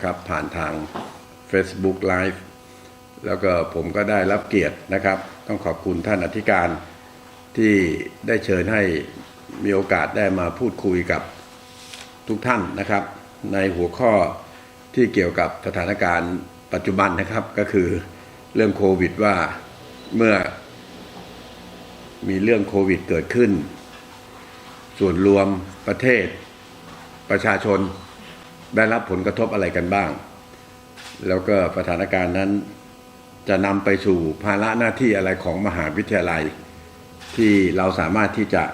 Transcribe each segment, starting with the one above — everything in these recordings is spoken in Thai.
นะครับ ผ่านทาง Facebook Live แล้วก็ผมก็ได้รับเกียรตินะครับ ต้องขอบคุณท่านอธิการที่ได้เชิญให้มีโอกาสได้มาพูดคุยกับทุกท่านนะครับ ในหัวข้อที่เกี่ยวกับสถานการณ์ปัจจุบันนะครับก็คือเรื่องโควิดว่าเมื่อมีเรื่องโควิดเกิดขึ้น ส่วนรวมประเทศประชาชน ได้รับผลกระทบอะไรกันบ้าง แล้วก็สถานการณ์นั้นจะนำไปสู่ภาระหน้าที่อะไรของมหาวิทยาลัย ที่เราสามารถที่จะ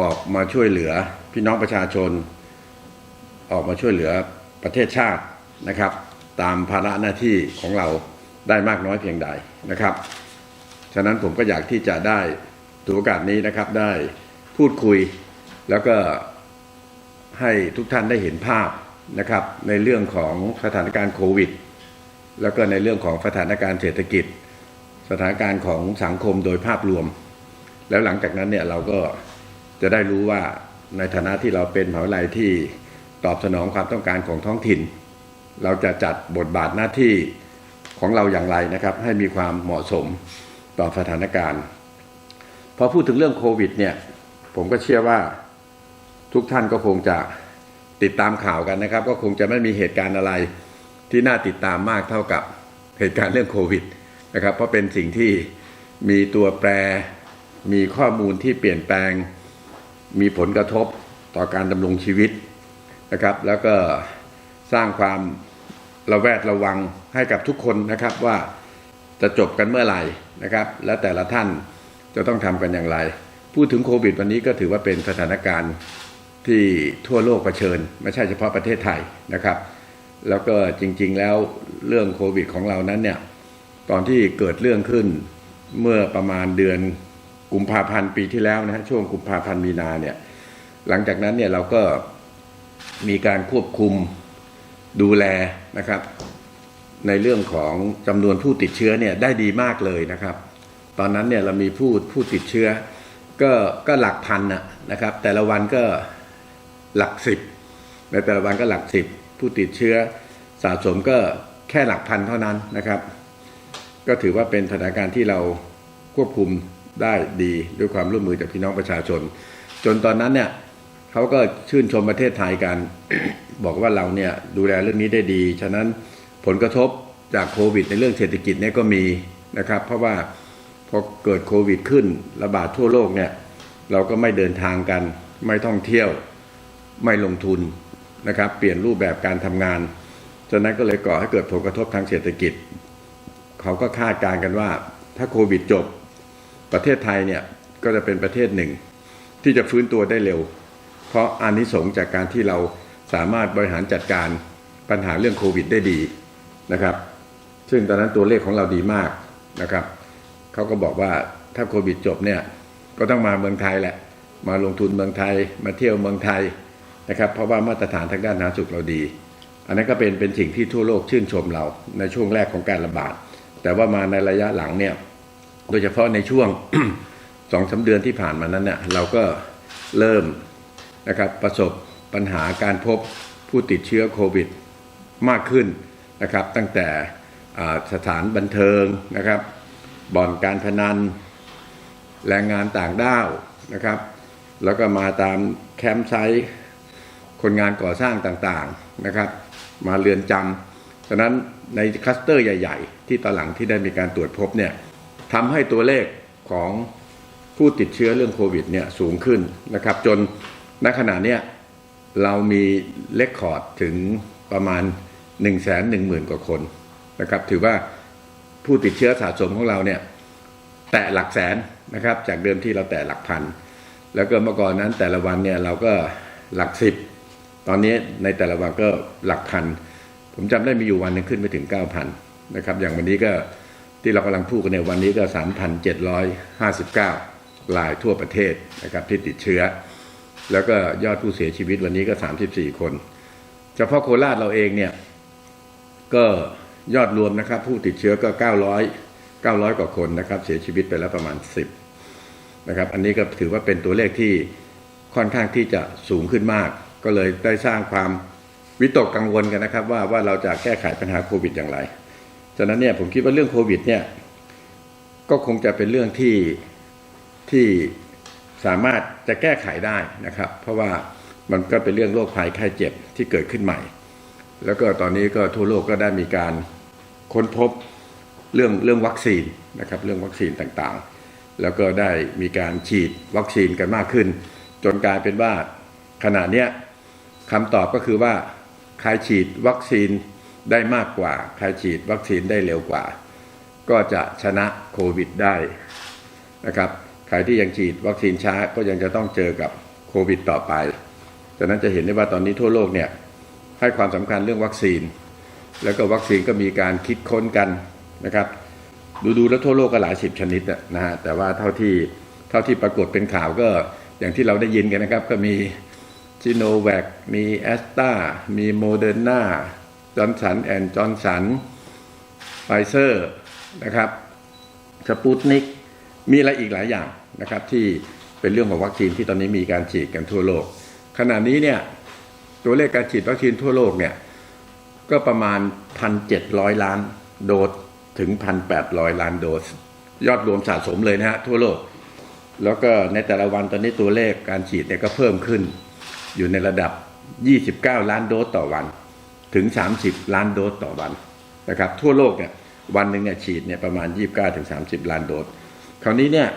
ออกมาช่วยเหลือพี่น้องประชาชน ออกมาช่วยเหลือประเทศชาตินะครับ ตามภาระหน้าที่ของเราได้มากน้อยเพียงใดนะครับ ฉะนั้นผมก็อยากที่จะได้ถือโอกาสนี้นะครับได้พูดคุยแล้วก็ให้ทุกท่านได้เห็นภาพ นะครับในเรื่องของสถานการณ์โควิด แล้วก็ในเรื่องของสถานการณ์เศรษฐกิจ สถานการณ์ของสังคมโดยภาพรวม แล้วหลังจากนั้นเนี่ยเราก็จะได้รู้ว่าในฐานะที่เราเป็นมหาวิทยาลัยที่ตอบสนองความต้องการของท้องถิ่น เราจะจัดบทบาทหน้าที่ของเราอย่างไรนะครับ ให้มีความเหมาะสมต่อสถานการณ์พอพูดถึงเรื่องโควิดเนี่ยผมก็เชื่อว่าทุกท่านก็คงจะ ติดตามข่าวกันนะครับ ก็คงจะไม่มีเหตุการณ์อะไรที่น่าติดตามมากเท่ากับเหตุการณ์เรื่องโควิดนะครับ เพราะเป็นสิ่งที่มีตัวแปร มีข้อมูลที่เปลี่ยนแปลง มีผลกระทบต่อการดำรงชีวิตนะครับ แล้วก็สร้างความระแวดระวังให้กับทุกคนนะครับว่าจะจบกันเมื่อไหร่นะครับ และแต่ละท่านจะต้องทำกันอย่างไร พูดถึงโควิด วันนี้ก็ถือว่าเป็นสถานการณ์ ที่ทั่วโลกเผชิญ ไม่ใช่เฉพาะประเทศไทยนะครับ แล้วก็จริงๆแล้วเรื่องโควิดของเรานั้นเนี่ยตอนที่เกิดเรื่องขึ้นเมื่อประมาณเดือนกุมภาพันธ์ปีที่แล้วนะฮะช่วงกุมภาพันธ์มีนาเนี่ยหลังจากนั้นเนี่ยเราก็มีการควบคุมดูแลนะครับ ในเรื่องของจำนวนผู้ติดเชื้อเนี่ยได้ดีมากเลยนะครับ ตอนนั้นเนี่ยเรามีผู้ผู้ติดเชื้อ ก็ก็หลักพันนะนะครับ แต่ละวันก็ หลักสิบในแต่ละวันก็หลักสิบผู้ติดเชื้อสะสมก็แค่หลักพันเท่านั้นนะครับ ก็ถือว่าเป็นสถานการณ์ที่เราควบคุมได้ดีด้วยความร่วมมือจากพี่น้องประชาชน จนตอนนั้นเนี่ยเขาก็ชื่นชมประเทศไทยกันบอกว่าเราเนี่ยดูแลเรื่องนี้ได้ดี ฉะนั้นผลกระทบจากโควิด ในเรื่องเศรษฐกิจเนี่ยก็มีนะครับ เพราะว่าพอเกิดโควิดขึ้นระบาดทั่วโลกเนี่ยเราก็ไม่เดินทางกันไม่ท่องเที่ยว ไม่ลงทุนนะครับ เปลี่ยนรูปแบบการทำงานฉะนั้นก็เลยก่อให้เกิดผลกระทบทางเศรษฐกิจ เขาก็คาดการณ์กันว่า ถ้าโควิดจบประเทศไทยเนี่ยก็จะเป็นประเทศหนึ่ง ที่จะฟื้นตัวได้เร็ว เพราะอานิสงส์จากการที่เราสามารถบริหารจัดการปัญหาเรื่องโควิดได้ดีนะครับ ซึ่งตอนนั้นตัวเลขของเราดีมากนะครับ เขาก็บอกว่าถ้าโควิดจบเนี่ยก็ต้องมาเมืองไทยแหละ มาลงทุนเมืองไทย มาเที่ยวเมืองไทย นะครับเพราะว่ามาตรฐานทางด้านสาธารณสุขเราดี อันนั้นก็เป็นเป็นสิ่งที่ทั่วโลกชื่นชมเราในช่วงแรกของการระบาด แต่ว่ามาในระยะหลังเนี่ยโดยเฉพาะในช่วงสองสาเดือนที่ผ่านมานั้นเนี่ยเราก็เริ่มนะครับประสบปัญหาการพบผู้ติดเชื้อโควิดมากขึ้นนะครับ ตั้งแต่สถานบันเทิงนะครับบ่อนการพนัน แรงงานต่างด้าวนะครับ แล้วก็มาตามแคมป์ไซต์ คนงานก่อสร้างต่างๆนะครับ มาเรือนจำฉะนั้นในคลัสเตอร์ใหญ่ ๆ ที่ตอนหลังที่ได้มีการตรวจพบเนี่ยทำให้ตัวเลขของผู้ติดเชื้อเรื่องโควิดเนี่ยสูงขึ้นนะครับ จนณขณะเนี้ยเรามีเลคคอร์ดถึงประมาณ 1 1 0 0 0 0 กว่าคนนะครับ ถือว่าผู้ติดเชื้อสะสมของเราเนี่ยแตะหลักแสนนะครับ จากเดิมที่เราแตะหลักพัน แล้วก็เมื่อก่อนนั้นแต่ละวันเนี่ยเราก็หลักสิบ ตอนนี้ในแต่ละวันก็หลักพัน ผมจำได้มีอยู่วันหนึงขึ้นไปถึง 9,000นะครับ อย่างวันนี้ก็ที่เรากำลังพูดกันในวันนี้ก็ 3,759รายทั่วประเทศนะครับที่ติดเชื้อ แล้วก็ยอดผู้เสียชีวิตวันนี้ก็ 34 คน เฉพาะโคราชเราเองเนี่ยก็ยอดรวมนะครับผู้ติดเชื้อก็ 900 900 กว่าคนนะครับ เสียชีวิตไปแล้วประมาณ 10นะครับอันนี้ก็ถือว่าเป็นตัวเลขที่ค่อนข้างที่จะสูงขึ้นมาก ก็เลยได้สร้างความวิตกกังวลกันนะครับ ว่าว่าเราจะแก้ไขปัญหาโควิดอย่างไรฉะนั้นเนี่ยผมคิดว่าเรื่องโควิดเนี่ยก็คงจะเป็นเรื่องที่ที่สามารถจะแก้ไขได้นะครับ เพราะว่ามันก็เป็นเรื่องโรคภัยไข้เจ็บที่เกิดขึ้นใหม่ แล้วก็ตอนนี้ก็ทั่วโลกก็ได้มีการค้นพบเรื่องเรื่องวัคซีนนะครับเรื่องวัคซีนต่างๆ แล้วก็ได้มีการฉีดวัคซีนกันมากขึ้น จนกลายเป็นว่าขณะเนี้ย คำตอบก็คือว่าใครฉีดวัคซีนได้มากกว่า ใครฉีดวัคซีนได้เร็วกว่า ก็จะชนะโควิดได้นะครับใครที่ยังฉีดวัคซีนช้าก็ยังจะต้องเจอกับโควิดต่อไปดังนั้นจะเห็นได้ว่าตอนนี้ทั่วโลกเนี่ยให้ความสำคัญเรื่องวัคซีน แล้วก็วัคซีนก็มีการคิดค้นกันนะครับดูดูๆแล้วทั่วโลกก็หลายสิบชนิดนะฮะแต่ว่าเท่าที่เท่าที่ปรากฏเป็นข่าวก็อย่างที่เราได้ยินกันนะครับ ก็มี จิโนแวคมีแอสตามีโมเดอร์นาจอร์นสันแอนด์จอร์นสันไฟเซอร์นะครับสปุตนิกมีอะไรอีกหลายอย่างนะครับ ที่เป็นเรื่องของวัคซีนที่ตอนนี้มีการฉีดกันทั่วโลก ขณะนี้เนี่ยตัวเลขการฉีดวัคซีนทั่วโลกเนี่ยก็ประมาณ 1,700 ล้านโดสถึง 1,800 ล้านโดส ยอดรวมสะสมเลยนะฮะทั่วโลก แล้วก็ในแต่ละวันตอนนี้ตัวเลขการฉีดเนี่ยก็เพิ่มขึ้น อยู่ในระดับ 29 ล้านโดสต่อวัน ถึง 30 ล้านโดสต่อวันนะครับทั่วโลกเนี่ยวันหนึ่งเนี่ยฉีดเนี่ยประมาณ 29ถึง30 ล้านโดส คราวนี้เนี่ย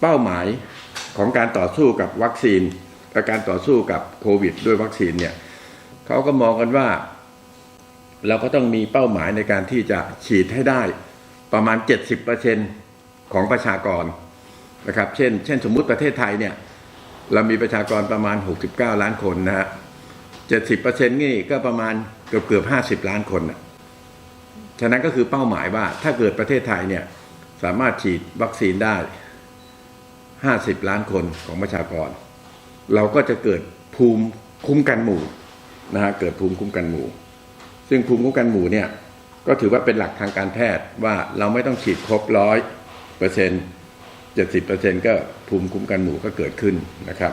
เป้าหมายของการต่อสู้กับวัคซีนและการต่อสู้กับโควิด ด้วยวัคซีนเนี่ยเขาก็มองกันว่า เราก็ต้องมีเป้าหมายในการที่จะฉีดให้ได้ประมาณ 70%ของประชากรนะครับ เช่น เช่นสมมุติประเทศไทยเนี่ย เรามีประชากรประมาณ 69 ล้านคนนะฮะ70%นี่ก็ประมาณเกือบเกือบ50ล้านคนนะฉะนั้นก็คือเป้าหมายว่าถ้าเกิดประเทศไทยเนี่ยสามารถฉีดวัคซีนได้50ล้านคนของประชากร เราก็จะเกิดภูมิคุ้มกันหมู่นะฮะเกิดภูมิคุ้มกันหมู่ ซึ่งภูมิคุ้มกันหมู่เนี่ยก็ถือว่าเป็นหลักทางการแพทย์ว่าเราไม่ต้องฉีดครบร้อยเปอร์เซ็นต์ เจ็ดสิบเปอร์เซ็นต์ก็ภูมิคุ้มกันหมู่ก็เกิดขึ้นนะครับ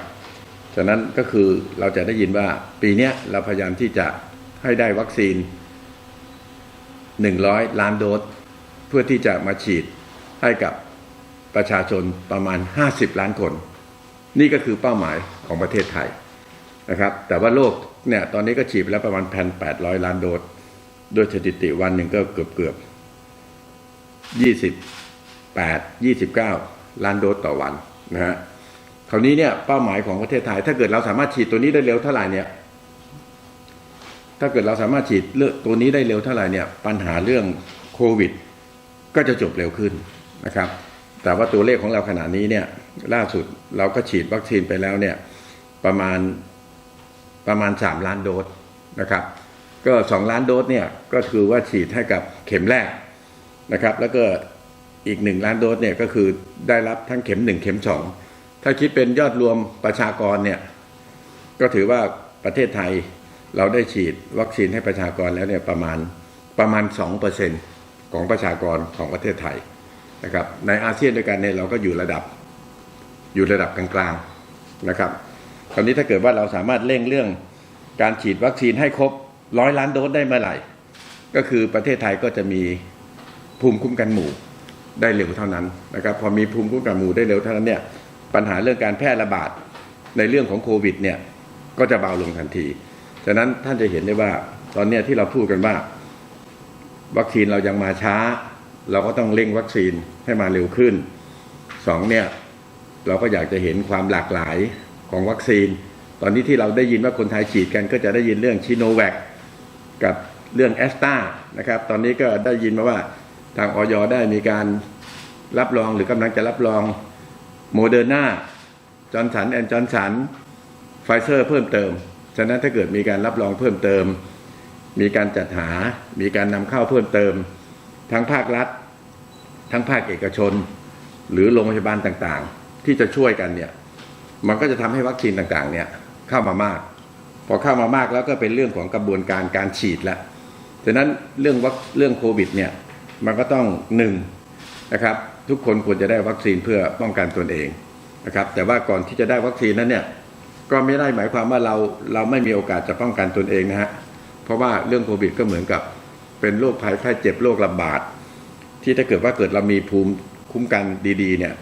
ฉะนั้นก็คือเราจะได้ยินว่าปีนี้เราพยายามที่จะให้ได้วัคซีน 100 ล้านโดส เพื่อที่จะมาฉีดให้กับประชาชนประมาณ 50 ล้านคน นี่ก็คือเป้าหมายของประเทศไทยนะครับ แต่ว่าโลกเนี่ยตอนนี้ก็ฉีดไปแล้วประมาณ1,800ล้านโดสโดยสถิติวันหนึ่งก็เกือบเกือบ28 29 ล้านโดสต่อวันนะฮะคราวนี้เนี่ยเป้าหมายของประเทศไทย ถ้าเกิดเราสามารถฉีดตัวนี้ได้เร็วเท่าไหร่เนี่ย ถ้าเกิดเราสามารถฉีดเลือกตัวนี้ได้เร็วเท่าไหร่เนี่ย ปัญหาเรื่องโควิด ก็จะจบเร็วขึ้นนะครับ แต่ว่าตัวเลขของเราขณะนี้เนี่ย ล่าสุดเราก็ฉีดวัคซีนไปแล้วเนี่ย ประมาณประมาณสามล้านโดสนะครับ ก็สองล้านโดสเนี่ยก็คือว่าฉีดให้กับเข็มแรกนะครับ แล้วก็ อีกหนึ่งล้านโดสเนี่ยก็คือได้รับทั้งเข็มหนึ่งเข็มสองถ้าคิดเป็นยอดรวมประชากรเนี่ยก็ถือว่าประเทศไทยเราได้ฉีดวัคซีนให้ประชากรแล้วเนี่ยประมาณประมาณ 2%ของประชากรของประเทศไทยนะครับในอาเซียนด้วยกันเนี่ยเราก็อยู่ระดับอยู่ระดับกลางๆนะครับคราวนี้ถ้าเกิดว่าเราสามารถเร่งเรื่องการฉีดวัคซีนให้ครบร้อยล้านโดสได้เมื่อไหร่ ก็คือประเทศไทยก็จะมีภูมิคุ้มกันหมู่ ได้เร็วเท่านั้นนะครับพอมีภูมิคุ้มกันหมู่ได้เร็วเท่านั้นเนี่ยปัญหาเรื่องการแพร่ระบาดในเรื่องของโควิดเนี่ยก็จะเบาลงทันที ฉะนั้นท่านจะเห็นได้ว่าตอนนี้ที่เราพูดกันว่า วัคซีนเรายังมาช้า เราก็ต้องเร่งวัคซีนให้มาเร็วขึ้นสองเนี่ยเราก็อยากจะเห็นความหลากหลายของวัคซีน ตอนนี้ที่เราได้ยินว่าคนไทยฉีดกันก็จะได้ยินเรื่องชิโนแวคกับเรื่องแอสตรานะครับ ตอนนี้ก็ได้ยินมาว่า ทางออยได้มีการรับรองหรือกำลังจะรับรองโมเดอร์นาจอร์นสันแอนจอร์นสันไฟเซอร์เพิ่มเติม ฉะนั้นถ้าเกิดมีการรับรองเพิ่มเติม มีการจัดหา มีการนำเข้าเพิ่มเติม ทั้งภาครัฐ ทั้งภาคเอกชน หรือโรงพยาบาลต่างๆ ที่จะช่วยกันเนี่ยมันก็จะทำให้วัคซีนต่างๆเนี่ยเข้ามามาก พอเข้ามามากแล้วก็เป็นเรื่องของกระบวนการการฉีดล้วฉะนั้นเรื่องวัคเรื่องโควิดเนี่ย มันก็ต้องหนึ่งนะครับ ทุกคนควรจะได้วัคซีนเพื่อป้องกันตนเองนะครับ แต่ว่าก่อนที่จะได้วัคซีนนั้นเนี่ยก็ไม่ได้หมายความว่าเราเราไม่มีโอกาสจะป้องกันตนเองนะฮะเพราะว่าเรื่องโควิดก็เหมือนกับเป็นโรคภัยไข้เจ็บโรคระบาด ที่ถ้าเกิดว่าเกิดเรามีภูมิคุ้มกันดีๆ เนี่ย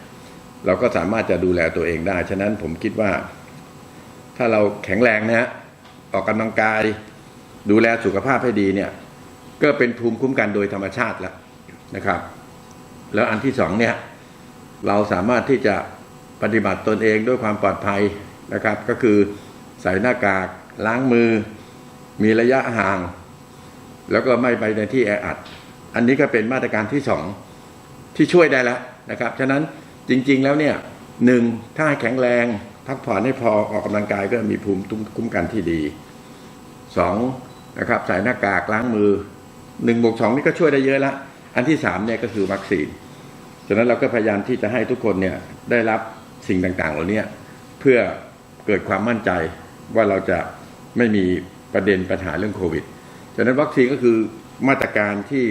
เราก็สามารถจะดูแลตัวเองได้ ฉะนั้นผมคิดว่า ถ้าเราแข็งแรงนะฮะออกกำลังกาย ดูแลสุขภาพให้ดีเนี่ย ก็เป็นภูมิคุ้มกันโดยธรรมชาติแล้ว นะครับ แล้วอันที่สองเนี่ยเราสามารถที่จะปฏิบัติตนเองด้วยความปลอดภัยนะครับ ก็คือใส่หน้ากากล้างมือ มีระยะห่าง แล้วก็ไม่ไปในที่แออัด อันนี้ก็เป็นมาตรการที่สองที่ช่วยได้แล้วนะครับฉะนั้นจริง ๆแล้วเนี่ยหนึ่งถ้าแข็งแรงพักผ่อนให้พอออกกำลังกายก็มีภูมิคุ้มกันที่ดีสองนะครับใส่หน้ากากล้างมือหนึ่งบวกสองนี่ก็ช่วยได้เยอะละ อันที่สามเนี่ยก็คือวัคซีนฉะนั้นเราก็พยายามที่จะให้ทุกคนเนี่ยได้รับสิ่งต่างๆเหล่านี้เพื่อเกิดความมั่นใจว่าเราจะไม่มีประเด็นปัญหาเรื่องโควิด ฉะนั้นวัคซีนก็คือมาตรการที่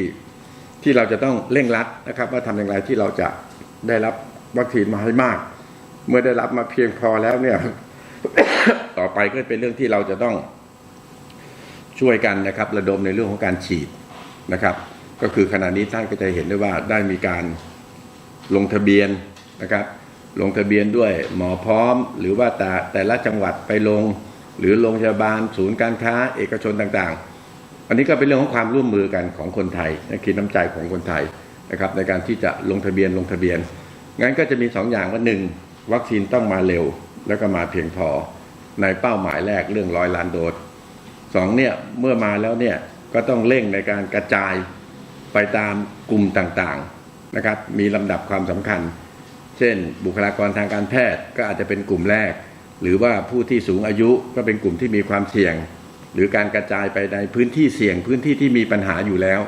ที่เราจะต้องเร่งรัดนะครับ ว่าทำอย่างไรที่เราจะได้รับวัคซีนมาให้มาก เมื่อได้รับมาเพียงพอแล้วเนี่ย ต่อไปก็เป็นเรื่องที่เราจะต้องช่วยกันนะครับ ระดมในเรื่องของการฉีดนะครับ ก็คือขณะนี้ท่านก็จะเห็นได้ว่าได้มีการลงทะเบียนนะครับ ลงทะเบียนด้วยหมอพร้อม หรือว่าแต่แต่ละจังหวัดไปลง หรือโรงพยาบาล ศูนย์การค้า เอกชนต่างๆ อันนี้ก็เป็นเรื่องของความร่วมมือกันของคนไทยนะคิดน้ำใจของคนไทยนะครับ ในการที่จะลงทะเบียนลงทะเบียนงั้นก็จะมีสองอย่างว่าหนึ่งวัคซีนต้องมาเร็ว แล้วก็มาเพียงพอในเป้าหมายแรกเรื่องร้อยล้านโดสสองเนี่ยเมื่อมาแล้วเนี่ยก็ต้องเร่งในการกระจาย ไปตามกลุ่มต่างๆนะครับมีลำดับความสำคัญ เช่น บุคลากรทางการแพทย์ก็อาจจะเป็นกลุ่มแรก หรือว่าผู้ที่สูงอายุก็เป็นกลุ่มที่มีความเสี่ยง หรือการกระจายไปในพื้นที่เสี่ยงพื้นที่ที่มีปัญหาอยู่แล้ว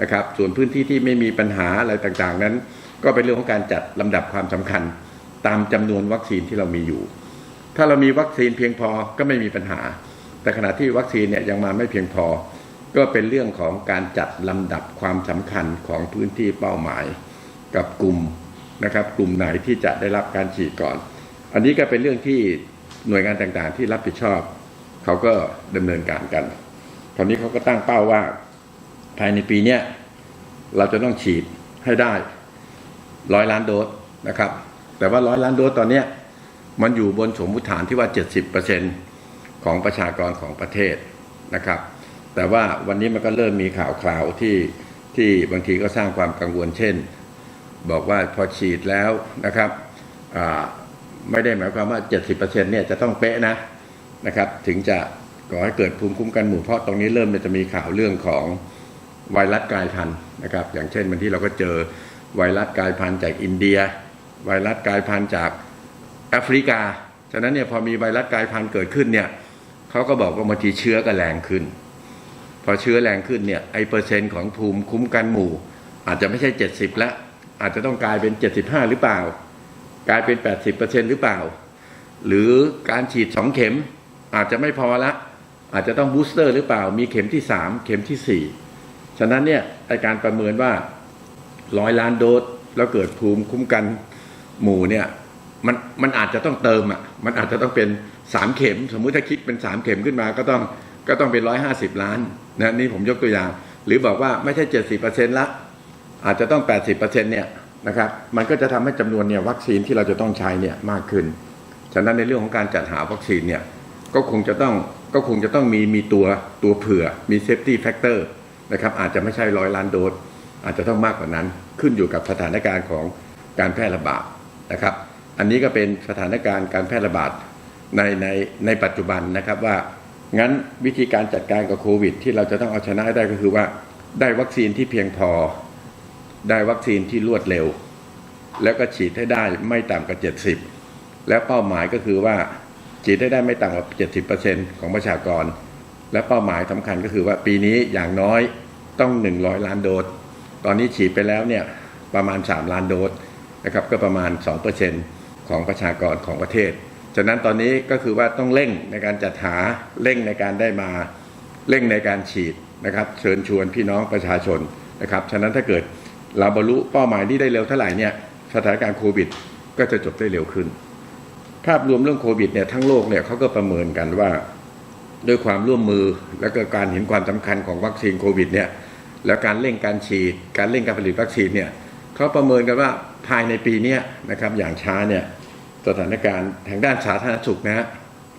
นะครับส่วนพื้นที่ที่ไม่มีปัญหาอะไรต่างๆ นั้น ก็เป็นเรื่องของการจัดลำดับความสำคัญ ตามจำนวนวัคซีนที่เรามีอยู่ ถ้าเรามีวัคซีนเพียงพอก็ไม่มีปัญหา แต่ขณะที่วัคซีนเนี่ยยังมาไม่เพียงพอ ก็เป็นเรื่องของการจัดลำดับความสำคัญของพื้นที่เป้าหมาย กับกลุ่มนะครับ กลุ่มไหนที่จะได้รับการฉีดก่อน อันนี้ก็เป็นเรื่องที่หน่วยงานต่างๆ ที่รับผิดชอบ เขาก็ดำเนินการกันคราวนี้เขาก็ตั้งเป้าว่า ภายในปีเนี้ยเราจะต้องฉีดให้ได้ร้อยล้านโดสนะครับ แต่ว่าร้อยล้านโดสตอนเนี้ยมันอยู่บนสมมติฐานที่ว่า 70%ของประชากรของประเทศนะครับ แต่ว่าวันนี้มันก็เริ่มมีข่าวคราวที่ที่บางทีก็สร้างความกังวลเช่น บอกว่าพอฉีดแล้วนะครับไม่ได้หมายความว่า 70%เนี่ยจะต้องเป๊ะนะนะครับ ถึงจะก่อให้เกิดภูมิคุ้มกันหมู่เพราะตรงนี้เริ่มจะมีข่าวเรื่องของไวรัสกลายพันธุ์นะครับ อย่างเช่นวันที่เราก็เจอไวรัสกลายพันธุ์จากอินเดีย ไวรัสกลายพันธุ์จากแอฟริกา ฉะนั้นเนี่ยพอมีไวรัสกลายพันธุ์เกิดขึ้นเนี่ยเขาก็บอกว่าบางทีเชื้อก็แรงขึ้น พอเชื้อแรงขึ้นเนี่ยไอเปอร์เซ็นต์ของภูมิคุ้มกันหมู่ อาจจะไม่ใช่ 70ล้วอาจจะต้องกลายเป็น 75 หรือเปล่า กลายเป็น 80%หรือเปล่า หรือการฉีด 2 เข็มอาจจะไม่พอละ อาจจะต้องบูสเตอร์หรือเปล่า มีเข็มที่ 3 เข็มที่ 4 ฉะนั้นเนี่ยไอการประเมินว่าร้อยล้านโดสแล้วเกิดภูมิคุ้มกันหมู่เนี่ยมันมันอาจจะต้องเติมอะมันอาจจะต้องเป็น 3 เข็ม สมมุติถ้าคิดเป็น 3 เข็มขึ้นมาก็ต้อง ก็ต้องเป็น150ล้านนะนี่ผมยกตัวอย่าง หรือบอกว่าไม่ใช่70%ละอาจจะต้อง80%เนี่ยนะครับมันก็จะทำให้จำนวนเนี่ยวัคซีนที่เราจะต้องใช้เนี่ยมากขึ้น ฉะนั้นในเรื่องของการจัดหาวัคซีนเนี่ยก็คงจะต้องก็คงจะต้องมีมีตัวตัวเผื่อมีเซฟตี้แฟกเตอร์นะครับอาจจะไม่ใช่ร้อยล้านโดสอาจจะต้องมากกว่านั้น ขึ้นอยู่กับสถานการณ์ของการแพร่ระบาดนะครับ อันนี้ก็เป็นสถานการณ์การแพร่ระบาดในในในปัจจุบันนะครับว่า งั้นวิธีการจัดการกับโควิด ที่เราจะต้องเอาชนะให้ได้ก็คือว่า ได้วัคซีนที่เพียงพอ ได้วัคซีนที่รวดเร็ว แล้วก็ฉีดให้ได้ไม่ต่ำกว่า 70 และเป้าหมายก็คือว่าฉีดให้ได้ไม่ต่ำกว่า 70%ของประชากร และเป้าหมายสำคัญก็คือว่าปีนี้อย่างน้อยต้อง 100 ล้านโดส ตอนนี้ฉีดไปแล้วเนี่ยประมาณ 3 ล้านโดสนะครับก็ประมาณ 2%ของประชากรของประเทศ ฉะนั้นตอนนี้ก็คือว่าต้องเร่งในการจัดหาเร่งในการได้มาเร่งในการฉีดนะครับ เชิญชวนพี่น้องประชาชนนะครับ ฉะนั้นถ้าเกิดเราบรรลุเป้าหมายนี้ได้เร็วเท่าไหร่เนี่ยสถานการณ์โควิด ก็จะจบได้เร็วขึ้น ภาพรวมเรื่องโควิดเนี่ยทั้งโลกเนี่ยเขาก็ประเมินกันว่า ด้วยความร่วมมือและก็การเห็นความสำคัญของวัคซีนโควิดเนี่ยแล้วการเร่งการฉีด การเร่งการผลิตวัคซีนเนี่ยเขาประเมินกันว่าภายในปีนี้นะครับอย่างช้าเนี่ย สถานการณ์ทางด้านสาธารณสุขนะฮะ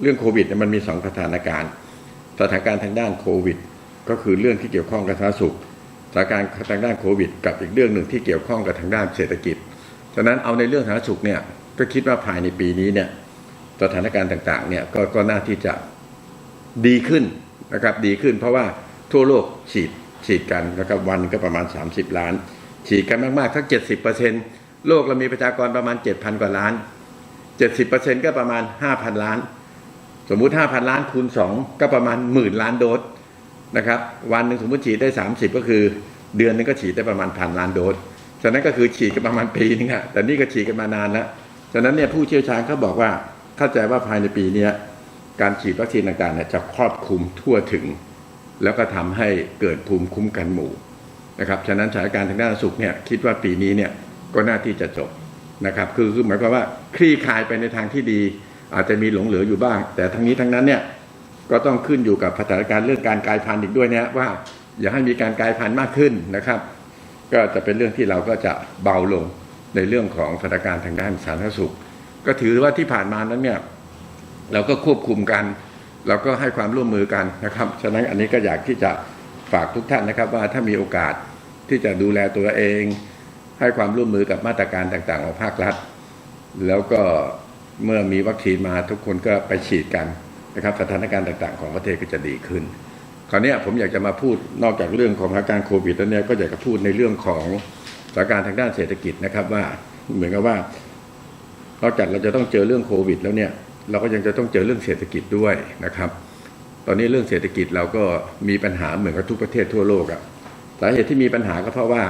เรื่องโควิดมันมีสองสถานการณ์ สถานการณ์ทางด้านโควิด ก็คือเรื่องที่เกี่ยวข้องกับสาธารณสุขสถานการณ์ทางด้านโควิด กับอีกเรื่องหนึ่งที่เกี่ยวข้องกับทางด้านเศรษฐกิจฉะนั้นเอาในเรื่องสาธารณสุขเนี่ยก็คิดว่าภายในปีนี้เนี่ยสถานการณ์ต่างๆเนี่ยก็ก็น่าที่จะดีขึ้นนะครับดีขึ้น เพราะว่าทั่วโลกฉีดฉีดกันนะครับวันก็ประมาณ 30 ล้าน ฉีดกันมากๆทั้ง70%โลกเรามีประชากรประมาณ 7,000 กว่าล้าน 70%ก็ประมาณ5,000ล้าน สมมุติ5,000ล้านคูณ2ก็ประมาณหมื่นล้านโดสนะครับ วันหนึ่งสมมติฉีดได้30ก็คือ เดือนหนึงก็ฉีดได้ประมาณพันล้านโดสฉะนั้นก็คือฉีดกันประมาณปีนึงอะแต่นี่ก็ฉีดกันมานานแล้วฉะนั้นเนี่ยผู้เชี่ยวชาญเขาบอกว่าเข้าใจว่าภายในปีเนี้ยการฉีดวัคซีนต่างๆเนี่ยจะครอบคลุมทั่วถึง แล้วก็ทำให้เกิดภูมิคุ้มกันหมู่นะครับฉะนั้นสถานการณ์ทางด้านสุขเนี่ยคิดว่าปีนี้เนี่ยก็น่าที่จะจบ นะครับคือคือหมายความว่าคลี่คลายไปในทางที่ดี อาจจะมีหลงเหลืออยู่บ้าง แต่ทั้งนี้ทั้งนั้นเนี่ยก็ต้องขึ้นอยู่กับสถานการณ์เรื่องการกลายพันธุ์อีกด้วยนะว่า อย่าให้มีการกลายพันธุ์มากขึ้นนะครับ ก็จะเป็นเรื่องที่เราก็จะเบาลงในเรื่องของสถานการณ์ทางด้านสาธารณสุข ก็ถือว่าที่ผ่านมานั้นเนี่ยเราก็ควบคุมกันเราก็ให้ความร่วมมือกันนะครับ ฉะนั้นอันนี้ก็อยากที่จะฝากทุกท่านนะครับว่าถ้ามีโอกาสที่จะดูแลตัวเอง ให้ความร่วมมือกับมาตรการต่างๆของภาครัฐ แล้วก็เมื่อมีวัคซีนมาทุกคนก็ไปฉีดกันนะครับสถานการณ์ต่างๆ ของประเทศก็จะดีขึ้น คราวนี้ผมอยากจะมาพูดนอกจากเรื่องของสถานการณ์โควิดแล้วเนี่ยก็อยากจะพูดในเรื่องของสถานการณ์ทางด้านเศรษฐกิจนะครับว่าเหมือนกับว่านอกจากเราจะต้องเจอเรื่องโควิด แล้วเนี่ยเราก็ยังจะต้องเจอเรื่องเศรษฐกิจด้วยนะครับ ตอนนี้เรื่องเศรษฐกิจเราก็มีปัญหาเหมือนกับทุกประเทศทั่วโลกอะสาเหตุที่มีปัญหาก็เพราะว่า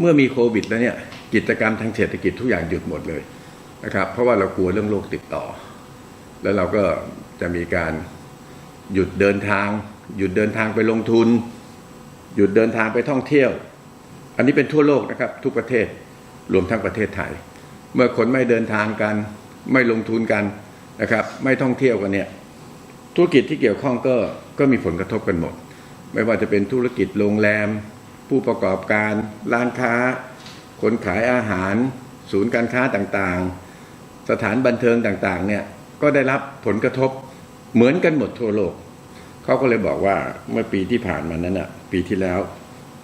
เมื่อมีโควิดแล้วเนี่ยกิจกรรมทางเศรษฐกิจทุกอย่างหยุดหมดเลยนะครับ เพราะว่าเรากลัวเรื่องโรคติดต่อ แล้วเราก็จะมีการหยุดเดินทาง หยุดเดินทางไปลงทุน หยุดเดินทางไปท่องเที่ยว อันนี้เป็นทั่วโลกนะครับ ทุกประเทศรวมทั้งประเทศไทย เมื่อคนไม่เดินทางกัน ไม่ลงทุนกันนะครับ ไม่ท่องเที่ยวกันเนี่ยธุรกิจที่เกี่ยวข้องก็ก็มีผลกระทบกันหมด ไม่ว่าจะเป็นธุรกิจโรงแรม ผู้ประกอบการร้านค้า คนขายอาหาร ศูนย์การค้าต่างๆ สถานบันเทิงต่างๆเนี่ยก็ได้รับผลกระทบเหมือนกันหมดทั่วโลก เขาก็เลยบอกว่าเมื่อปีที่ผ่านมานั้นน่ะปีที่แล้ว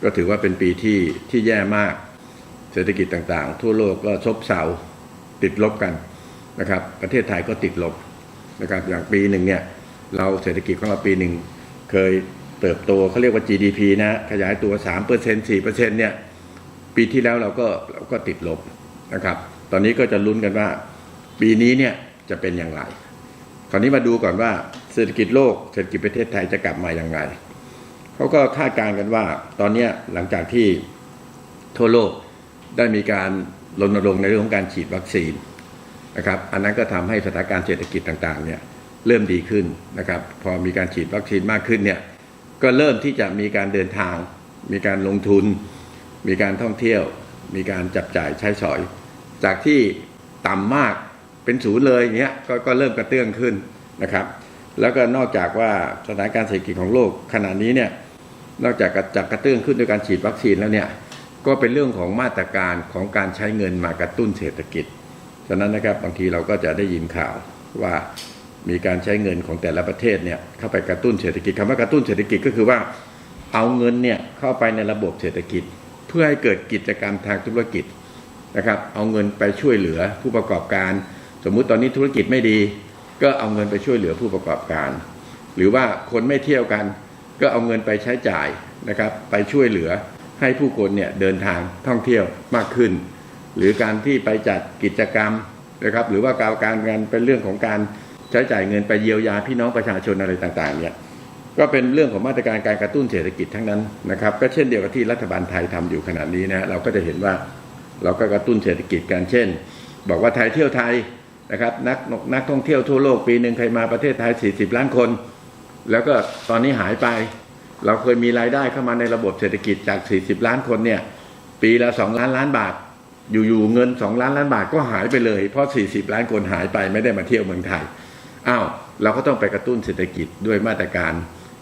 ก็ถือว่าเป็นปีที่ที่แย่มาก เศรษฐกิจต่างๆ ทั่วโลกก็ซบเซาติดลบกันนะครับ ประเทศไทยก็ติดลบนะครับอย่างปีหนึ่งเนี่ยเราเศรษฐกิจของเราปีหนึ่งเคย เติบโตเขาเรียกว่า GDP นะขยายตัว 3% 4%เนี่ยปีที่แล้วเราก็เราก็ติดลบนะครับ ตอนนี้ก็จะลุ้นกันว่า ปีนี้เนี่ยจะเป็นอย่างไร คราวนี้มาดูก่อนว่าเศรษฐกิจโลกเศรษฐกิจประเทศไทยจะกลับมาอย่างไรเขาก็คาดการณ์กันว่า ตอนนี้หลังจากที่ทั่วโลกได้มีการรณรงค์ในเรื่องของการฉีดวัคซีนนะครับ อันนั้นก็ทำให้สถานการณ์เศรษฐกิจต่างๆเนี่ยเริ่มดีขึ้นนะครับ พอมีการฉีดวัคซีนมากขึ้นเนี่ย ก็เริ่มที่จะมีการเดินทาง มีการลงทุน มีการท่องเที่ยว มีการจับจ่ายใช้สอย จากที่ต่ำมากเป็นศูนย์เลยอย่างเงี้ยกก็เริ่มกระเตื้องขึ้นนะครับ แล้วก็นอกจากว่าสถานการณ์เศรษฐกิจของโลกขณะนี้เนี่ยนอกจากกระจากกระเตื้องขึ้นด้วยการฉีดวัคซีนแล้วเนี่ยก็เป็นเรื่องของมาตรการของการใช้เงินมากระตุ้นเศรษฐกิจฉะนั้นนะครับบางทีเราก็จะได้ยินข่าวว่า มีการใช้เงินของแต่ละประเทศเนี่ยเข้าไปกระตุ้นเศรษฐกิจคำว่ากระตุ้นเศรษฐกิจก็คือว่าเอาเงินเนี่ยเข้าไปในระบบเศรษฐกิจ เพื่อให้เกิดกิจกรรมทางธุรกิจนะครับ เอาเงินไปช่วยเหลือผู้ประกอบการ สมมุติตอนนี้ธุรกิจไม่ดี ก็เอาเงินไปช่วยเหลือผู้ประกอบการ หรือว่าคนไม่เที่ยวกันก็เอาเงินไปใช้จ่ายนะครับ ไปช่วยเหลือให้ผู้คนเนี่ยเดินทางท่องเที่ยวมากขึ้น หรือการที่ไปจัดกิจกรรมนะครับ หรือว่าการการเป็นเรื่องของการ ใช้จ่ายเงินไปเยียวยาพี่น้องประชาชนอะไรต่างๆเนี่ยก็เป็นเรื่องของมาตรการการกระตุ้นเศรษฐกิจทั้งนั้นนะครับ ก็เช่นเดียวกับที่รัฐบาลไทยทำอยู่ขณะนี้นะเราก็จะเห็นว่าเราก็กระตุ้นเศรษฐกิจกันเช่น บอกว่าไทยเที่ยวไทยนะครับนักนักท่องเที่ยวทั่วโลกปีหนึ่งใครมาประเทศไทย 40 ล้านคน แล้วก็ตอนนี้หายไป เราเคยมีรายได้เข้ามาในระบบเศรษฐกิจจาก 40 ล้านคนเนี่ยปีละ 2 ล้านล้านบาท อยู่ๆเงิน 2 ล้านล้านบาทก็หายไปเลย เพราะ 40 ล้านคนหายไปไม่ได้มาเที่ยวเมืองไทย อ้าวเราก็ต้องไปกระตุ้นเศรษฐกิจด้วยมาตรการ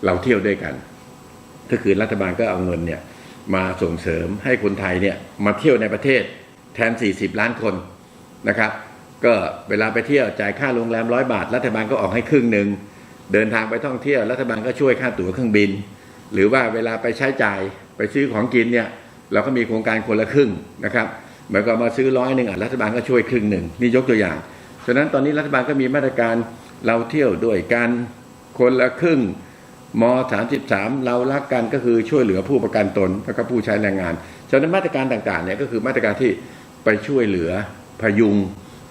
เราเที่ยวด้วยกัน ก็คือรัฐบาลก็เอาเงินเนี่ยมาส่งเสริมให้คนไทยเนี่ยมาเที่ยวในประเทศแทน 40 ล้านคนนะครับ ก็เวลาไปเที่ยวจ่ายค่าโรงแรมร้อยบาท รัฐบาลก็ออกให้ครึ่งหนึ่งเดินทางไปท่องเที่ยวรัฐบาลก็ช่วยค่าตั๋วเครื่องบิน หรือว่าเวลาไปใช้จ่ายไปซื้อของกินเนี่ยเราก็มีโครงการคนละครึ่งนะครับเหมือนกับมาซื้อร้อยหนึ่งอะรัฐบาลก็ช่วยครึ่งหนึ่งนี่ยกตัวอย่างฉะนั้นตอนนี้รัฐบาลก็มีมาตรการ เราเที่ยวด้วยกันคนละครึ่งม33 เรารักกันก็คือช่วยเหลือผู้ประกันตนแล้วก็ผู้ใช้แรงงานฉะนั้นมาตรการต่างๆเนี่ยก็คือมาตรการที่ไปช่วยเหลือพยุง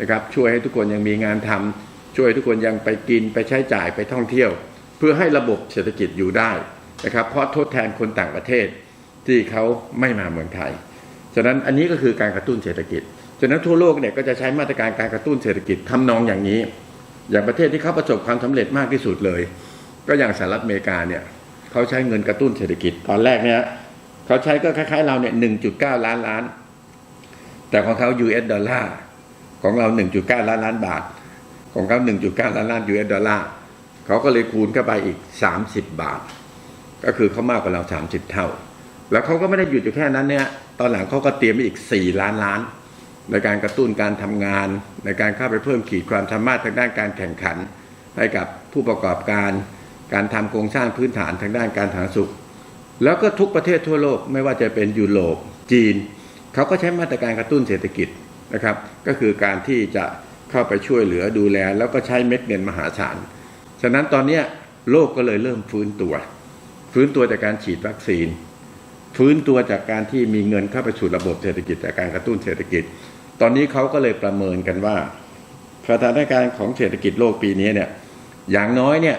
นะครับช่วยให้ทุกคนยังมีงานทำช่วยทุกคนยังไปกินไปใช้จ่ายไปท่องเที่ยว เพื่อให้ระบบเศรษฐกิจอยู่ได้นะครับเพราะทดแทนคนต่างประเทศที่เขาไม่มาเมืองไทย ฉะนั้นอันนี้ก็คือการกระตุ้นเศรษฐกิจ ฉะนั้นทั่วโลกเนี่ยก็จะใช้มาตรการการกระตุ้นเศรษฐกิจทำนองอย่างนี้ อย่างประเทศที่เขาประสบความสำเร็จมากที่สุดเลย ก็อย่างสหรัฐอเมริกาเนี่ยเขาใช้เงินกระตุ้นเศรษฐกิจตอนแรกเนี่ยเขาใช้ก็คล้ายๆเราเนี่ย1.9ล้านล้าน แต่ของเขา US ดอลลาร์ของเรา 1.9 ล้านล้านบาท ของเขา 1.9 ล้านล้าน US ดอลลาร์เขาก็เลยคูณเข้าไปอีก 30 บาท ก็คือเขามากกว่าเรา 30 เท่า แล้วเขาก็ไม่ได้หยุดอยู่แค่นั้นเนี่ย ตอนหลังเขาก็เตรียมอีก 4 ล้านล้าน ในการกระตุ้นการทำงาน ในการเข้าไปเพิ่มขีดความสามารถทางด้านการแข่งขัน ให้กับผู้ประกอบการ การทำโครงสร้างพื้นฐานทางด้านการสาธารณสุข แล้วก็ทุกประเทศทั่วโลกไม่ว่าจะเป็นยุโรปจีน เขาก็ใช้มาตรการกระตุ้นเศรษฐกิจนะครับ ก็คือการที่จะเข้าไปช่วยเหลือดูแล แล้วก็ใช้เม็ดเงินมหาศาลฉะนั้นตอนนี้โลกก็เลยเริ่มฟื้นตัว ฟื้นตัวจากการฉีดวัคซีน ฟื้นตัวจากการที่มีเงินเข้าไปสู่ระบบเศรษฐกิจจากการกระตุ้นเศรษฐกิจ ตอนนี้เขาก็เลยประเมินกันว่าสถานการณ์ของเศรษฐกิจโลกปีนี้เนี่ยอย่างน้อยเนี่ย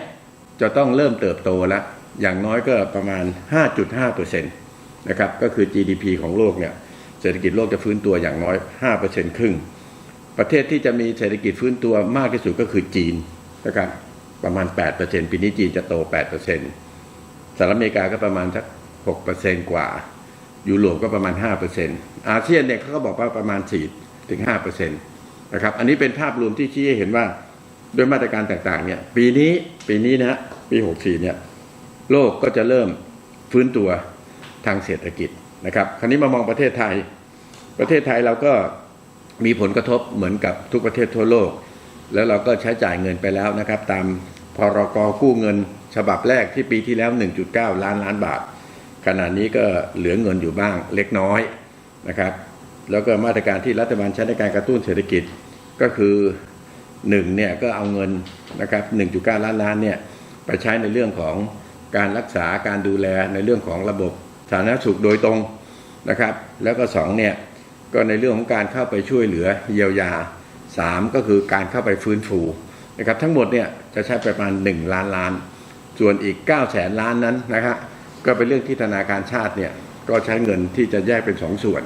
จะต้องเริ่มเติบโตแล้วอย่างน้อยก็ประมาณ 5.5%นะครับก็คือ GDP ของโลกเนี่ยเศรษฐกิจโลกจะฟื้นตัวอย่างน้อย 5%ครึ่ง ประเทศที่จะมีเศรษฐกิจฟื้นตัวมากที่สุดก็คือจีนนะครับประมาณ 8%ปีนี้จีนจะโต 8%สหรัฐอเมริกาก็ประมาณสัก 6%กว่า ยุโรปก็ประมาณ 5%อาเซียนเนี่ยเขาก็บอกว่าประมาณ 4 ถึง5%นะครับอันนี้เป็นภาพรวมที่ชี้ให้เห็นว่าด้วยมาตรการต่างๆเนี่ยปีนี้ปีนี้นะฮะปี 64เนี่ยโลกก็จะเริ่มฟื้นตัวทางเศรษฐกิจนะครับคราวนี้มามองประเทศไทย ประเทศไทยเราก็มีผลกระทบเหมือนกับทุกประเทศทั่วโลก แล้วเราก็ใช้จ่ายเงินไปแล้วนะครับ ตามพรกกู้เงินฉบับแรกที่ปีที่แล้ว 1.9 ล้านล้านบาทขณะนี้ก็เหลือเงินอยู่บ้างเล็กน้อยนะครับ แล้วก็มาตรการที่รัฐบาลใช้ในการกระตุ้นเศรษฐกิจก็คือหนึ่งเนี่ยก็เอาเงินนะครับ1.9ล้านล้านเนี่ยไปใช้ในเรื่องของการรักษาการดูแลในเรื่องของระบบสาธารณสุขโดยตรงนะครับ แล้วก็สองเนี่ยก็ในเรื่องของการเข้าไปช่วยเหลือเยียวยาสามก็คือการเข้าไปฟื้นฟูนะครับทั้งหมดเนี่ยจะใช้ประมาณ 1 ล้านล้าน ส่วนอีก9แสนล้านนั้นนะครับก็เป็นเรื่องที่ธนาคารชาติเนี่ยก็ใช้เงินที่จะแยกเป็น 2ส่วน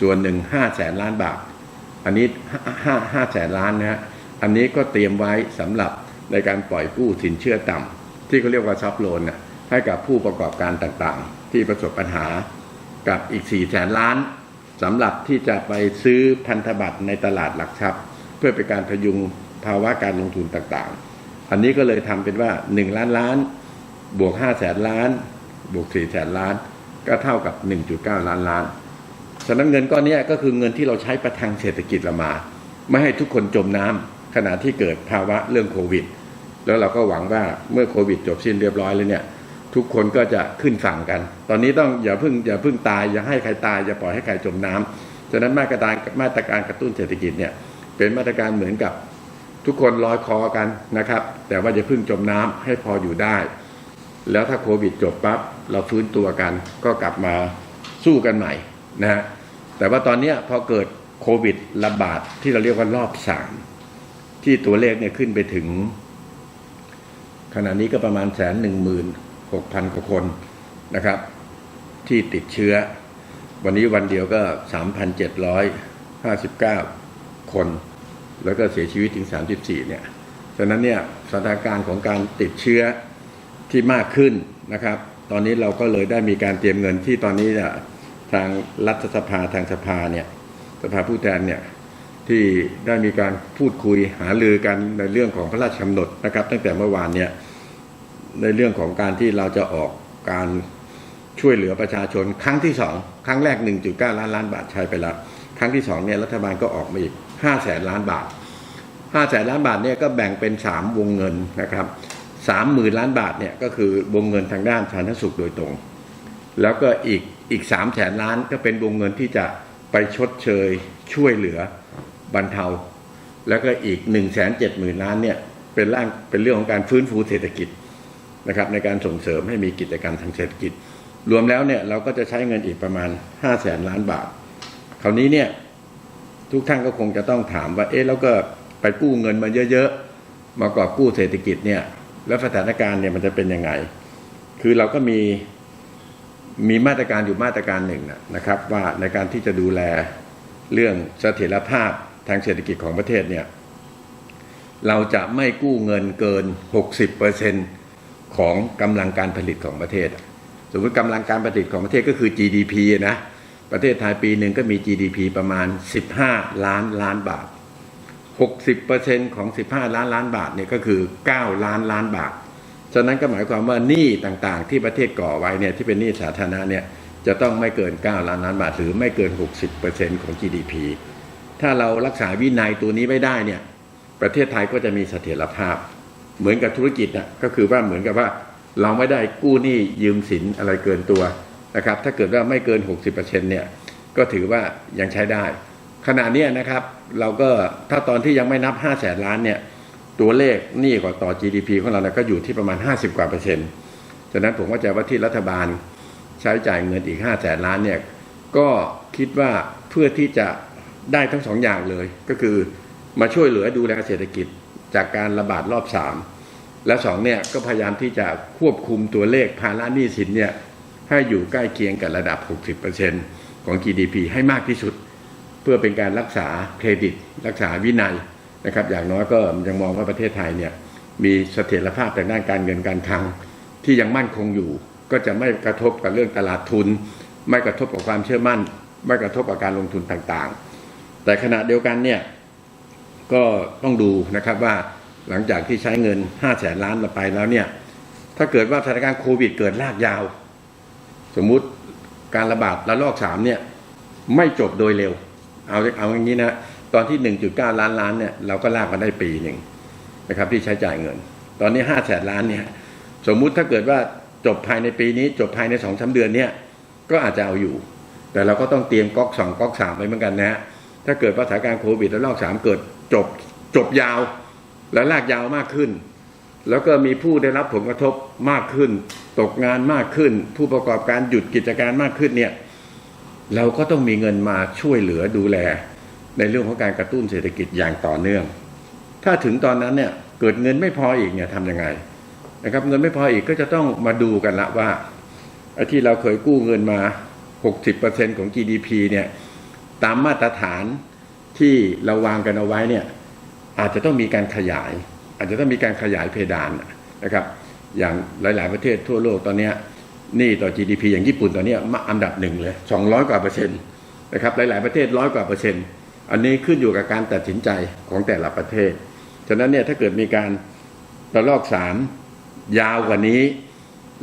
ส่วนหนึ่ง5แสนล้านบาท อันนี้ห้าห้าแสนล้านนะฮะ อันนี้ก็เตรียมไว้สำหรับในการปล่อยกู้สินเชื่อต่ำที่เขาเรียกว่าซับโลนน่ะให้กับผู้ประกอบการต่างๆ ที่ประสบปัญหากับอีก4แสนล้านสำหรับที่จะไปซื้อพันธบัตรในตลาดหลักทรัพย์ เพื่อเป็นการพยุงภาวะการลงทุนต่างๆ อันนี้ก็เลยทำเป็นว่า 1 ล้านล้าน บวก5แสนล้าน บวก4แสนล้าน ก็เท่ากับ 1.9 ล้านล้าน ฉะนั้นเงินก้อนนี้ก็คือเงินที่เราใช้ประทังเศรษฐกิจเรามา ไม่ให้ทุกคนจมน้ำขณะที่เกิดภาวะเรื่องโควิด แล้วเราก็หวังว่าเมื่อโควิดจบสิ้นเรียบร้อยแล้วเนี่ยทุกคนก็จะขึ้นฝั่งกัน ตอนนี้ต้องอย่าเพิ่งอย่าเพิ่งตายอย่าให้ใครตายอย่าปล่อยให้ใครจมน้ำฉะนั้นมาตรการมาตรการกระตุ้นเศรษฐกิจเนี่ยเป็นมาตรการเหมือนกับทุกคนลอยคอกันนะครับ แต่ว่าอย่าเพิ่งจมน้ำให้พออยู่ได้ แล้วถ้าโควิดจบปั๊บเราฟื้นตัวกัน ก็กลับมาสู้กันใหม่ นะฮะแต่ว่าตอนนี้พอเกิดโควิดระบาดที่เราเรียกว่ารอบสามที่ตัวเลขเนี่ยขึ้นไปถึง ขณะนี้ก็ประมาณแสนหนึ่งหมื่นหกพันกว่าคนนะครับ ที่ติดเชื้อ วันนี้วันเดียวก็สามพันเจ็ดร้อยห้าสิบเก้าคน แล้วก็เสียชีวิตถึงสามสิบสี่เนี่ยฉะนั้นเนี่ยสถานการณ์ของการติดเชื้อที่มากขึ้นนะครับ ตอนนี้เราก็เลยได้มีการเตรียมเงินที่ตอนนี้เนี่ย ทางรัฐสภาทางสภาเนี่ยสภาผู้แทนเนี่ยที่ได้มีการพูดคุยหารือกันในเรื่องของพระราชกำหนดนะครับ ตั้งแต่เมื่อวานเนี่ยในเรื่องของการที่เราจะออกการช่วยเหลือประชาชน ครั้งที่สองครั้งแรก 1.9 ล้านล้านบาทใช้ไปแล้วครั้งที่สองเนี่ยรัฐบาลก็ออกมาอีก5แสนล้านบาท5แสนล้านบาทเนี่ยก็แบ่งเป็น 3 วงเงินนะครับ3หมื่นล้านบาทเนี่ยก็คือวงเงินทางด้านสาธารณสุขโดยตรง แล้วก็อีก อีก3แสนล้านก็เป็นวงเงินที่จะไปชดเชยช่วยเหลือบรรเทา แล้วก็อีก1นึ่งแสนเจ็ดหมื่นล้านเนี่ยเป็นร่างเป็นเรื่องของการฟื้นฟูเศรษฐกิจนะครับในการส่งเสริมให้มีกิจการทางเศรษฐกิจ รวมแล้วเนี่ยเราก็จะใช้เงินอีกประมาณ5้าแสนล้านบาท คราวนี้เนี่ยทุกท่านก็คงจะต้องถามว่าเอ๊ะแล้วก็ไปกู้เงินมาเยอะๆมากอบกู้เศรษฐกิจเนี่ยแล้วสถานการณ์เนี่ยมันจะเป็นยังไง คือเราก็มี มีมาตรการอยู่มาตรการหนึ่งนะครับ ว่าในการที่จะดูแลเรื่องเสถียรภาพทางเศรษฐกิจของประเทศเนี่ยเราจะไม่กู้เงินเกิน 60%ของกำลังการผลิตของประเทศ สมมติกำลังการผลิตของประเทศก็คือ GDP นะประเทศไทยปีหนึ่งก็มี GDP ประมาณ 15 ล้านล้านบาท 60%ของ 15 ล้านล้านบาทเนี่ยก็คือ 9 ล้านล้านบาท ฉะนั้นก็หมายความว่าหนี้ต่างๆ ที่ประเทศก่อไว้เนี่ยที่เป็นหนี้สาธารณะเนี่ยจะต้องไม่เกิน 9 ล้านล้านบาท หรือไม่เกิน 60%ของ GDP ถ้าเรารักษาวินัยตัวนี้ไม่ได้เนี่ยประเทศไทยก็จะมีเสถียรภาพ เหมือนกับธุรกิจนะก็คือว่าเหมือนกับว่าเราไม่ได้กู้หนี้ยืมสินอะไรเกินตัวนะครับถ้าเกิดว่าไม่เกิน 60%เนี่ยก็ถือว่ายังใช้ได้ ขณะนี้นะครับเราก็ถ้าตอนที่ยังไม่นับ5แสนล้านเนี่ย ตัวเลขหนี้กว่าต่อ GDP ของเราเนี่ยก็อยู่ที่ประมาณ 50 กว่าเปอร์เซ็นต์ฉะนั้นผมก็จะว่าที่รัฐบาลใช้จ่ายเงินอีก 5 แสนล้านเนี่ยก็คิดว่าเพื่อที่จะได้ทั้งสองอย่างเลย ก็คือมาช่วยเหลือดูแลเศรษฐกิจจากการระบาดรอบ 3 และสองเนี่ยก็พยายามที่จะควบคุมตัวเลขภาระหนี้สินเนี่ยให้อยู่ใกล้เคียงกับระดับ 60%ของ GDP ให้มากที่สุด เพื่อเป็นการรักษาเครดิต รักษาวินัย นะครับ อย่างน้อยก็ยังมองว่าประเทศไทยเนี่ยมีเสถียรภาพทางด้านการเงินการคลังที่ยังมั่นคงอยู่ ก็จะไม่กระทบกับเรื่องตลาดทุน ไม่กระทบกับความเชื่อมั่น ไม่กระทบกับการลงทุนต่างๆ แต่ขณะเดียวกันเนี่ยก็ต้องดูนะครับว่าหลังจากที่ใช้เงิน5้าแสนล้านมาไปแล้วเนี่ยถ้าเกิดว่าสถานการณ์โควิดเกิดลากยาว สมมุติการระบาดระลอกสามเนี่ยไม่จบโดยเร็ว เอาเอาอย่างนี้นะ ตอนที่ 1.9 ล้านล้านเนี่ยเราก็ลากมาได้ปีหนึ่งนะครับที่ใช้จ่ายเงิน ตอนนี้5แสนล้านเนี่ยสมมุติถ้าเกิดว่าจบภายในปีนี้ จบภายในสองสาเดือนเนี่ยก็อาจจะเอาอยู่ แต่เราก็ต้องเตรียมก๊อกสองก๊อกสามไปเหมือนกันนะฮะถ้าเกิดว่าสถานการณ์โควิดระลอกสามเกิดจบจบยาว และลากยาวมากขึ้น แล้วก็มีผู้ได้รับผลกระทบมากขึ้น ตกงานมากขึ้น ผู้ประกอบการหยุดกิจการมากขึ้นเนี่ยเราก็ต้องมีเงินมาช่วยเหลือดูแล ในเรื่องของการกระตุ้นเศรษฐกิจอย่างต่อเนื่อง ถ้าถึงตอนนั้นเนี่ยเกิดเงินไม่พออีกเนี่ยทำยังไงนะครับเงินไม่พออีกก็จะต้องมาดูกันละว่าไอ้ที่เราเคยกู้เงินมา 60%ของ GDP เนี่ยตามมาตรฐานที่เราวางกันเอาไว้เนี่ยอาจจะต้องมีการขยาย อาจจะต้องมีการขยายเพดานนะครับ อย่างหลาย ๆ ประเทศทั่วโลกตอนนี้นี่ต่อ GDP อย่างญี่ปุ่นตอนนี้มาอันดับหนึ่งเลย200 กว่าเปอร์เซ็นต์นะครับหลาย ๆ ประเทศร้อยกว่าเปอร์เซ็นต์ อันนี้ขึ้นอยู่กับการตัดสินใจของแต่ละประเทศ ฉะนั้นเนี่ยถ้าเกิดมีการระลอกสามยาวกว่านี้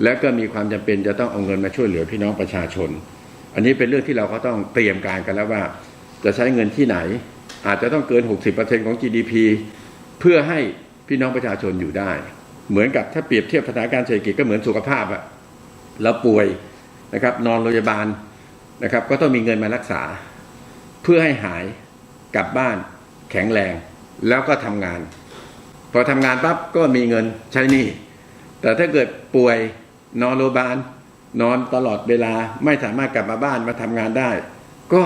แล้วก็มีความจำเป็นจะต้องเอาเงินมาช่วยเหลือพี่น้องประชาชน อันนี้เป็นเรื่องที่เราก็ต้องเตรียมการกันแล้วว่า จะใช้เงินที่ไหน อาจจะต้องเกิน 60%ของ GDP เพื่อให้พี่น้องประชาชนอยู่ได้ เหมือนกับถ้าเปรียบเทียบสถานการณ์เศรษฐกิจก็เหมือนสุขภาพอะเราป่วยนะครับนอนโรงพยาบาลนะครับ ก็ต้องมีเงินมารักษาเพื่อให้หาย กลับบ้านแข็งแรงแล้วก็ทำงาน พอทำงานปั๊บก็มีเงินใช้หนี้แต่ถ้าเกิดป่วยนอนโรงพยาบาลนอนตลอดเวลาไม่สามารถกลับมาบ้านมาทำงานได้ ก็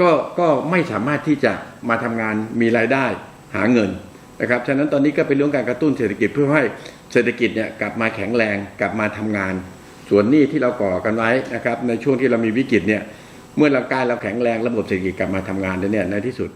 ก็ก็ไม่สามารถที่จะมาทำงานมีรายได้หาเงินนะครับฉะนั้นตอนนี้ก็เป็นเรื่องการกระตุ้นเศรษฐกิจเพื่อให้เศรษฐกิจเนี่ยกลับมาแข็งแรงกลับมาทำงาน ส่วนหนี้ที่เราก่อกันไว้นะครับในช่วงที่เรามีวิกฤตเนี่ยเมื่อร่างกายเราแข็งแรงระบบเศรษฐกิจกลับมาทำงานแล้วเนี่ยในที่สุด